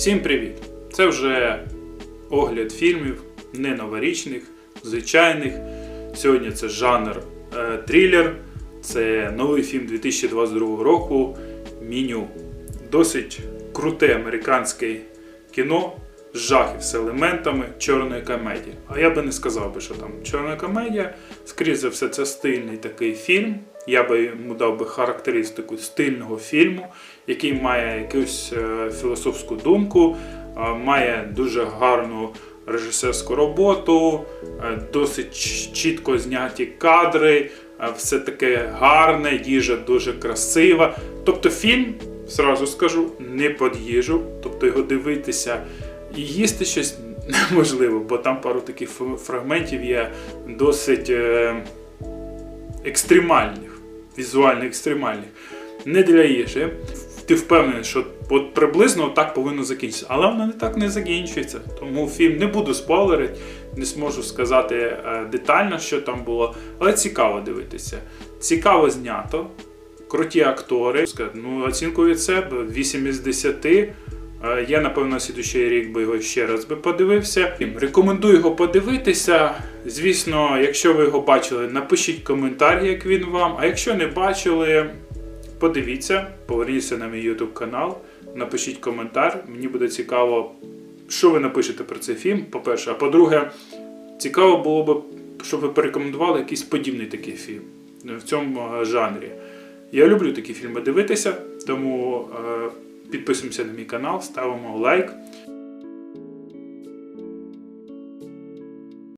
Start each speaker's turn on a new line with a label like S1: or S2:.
S1: Всім привіт! Це вже огляд фільмів не новорічних, звичайних. Сьогодні це жанр е, трилер. Це новий фільм 2022 року. Меню. Досить круте американське кіно жахів з елементами чорної комедії. А я би не сказав би, що там чорна комедія. Скоріше за все, це стильний такий фільм. Я би йому дав би характеристику стильного фільму, який має якусь е, філософську думку, е, має дуже гарну режисерську роботу, е, досить чітко зняті кадри, все таке гарне, їжа дуже красива. Тобто фільм, зразу скажу, не під їжу, тобто його дивитися і їсти щось неможливо, бо там пару таких фрагментів є досить е, екстремальних, візуально екстремальних. Не для їжі. Ти впевнений, що от приблизно так повинно закінчитися. Але воно не так не закінчується. Тому фільм не буду спойлерити, не зможу сказати е, детально, що там було. Але цікаво дивитися. Цікаво знято. Круті актори. Ну, оцінку від себе 8 із 10. Я, напевно, на слідущий рік би його ще раз би подивився. Рекомендую його подивитися. Звісно, якщо ви його бачили, напишіть коментар, як він вам. А якщо не бачили, подивіться, поверніться на мій YouTube канал, напишіть коментар. Мені буде цікаво, що ви напишете про цей фільм, по-перше. А по-друге, цікаво було б, щоб ви порекомендували якийсь подібний такий фільм в цьому е, жанрі. Я люблю такі фільми дивитися, тому е, підписуємося на мій канал, ставимо лайк.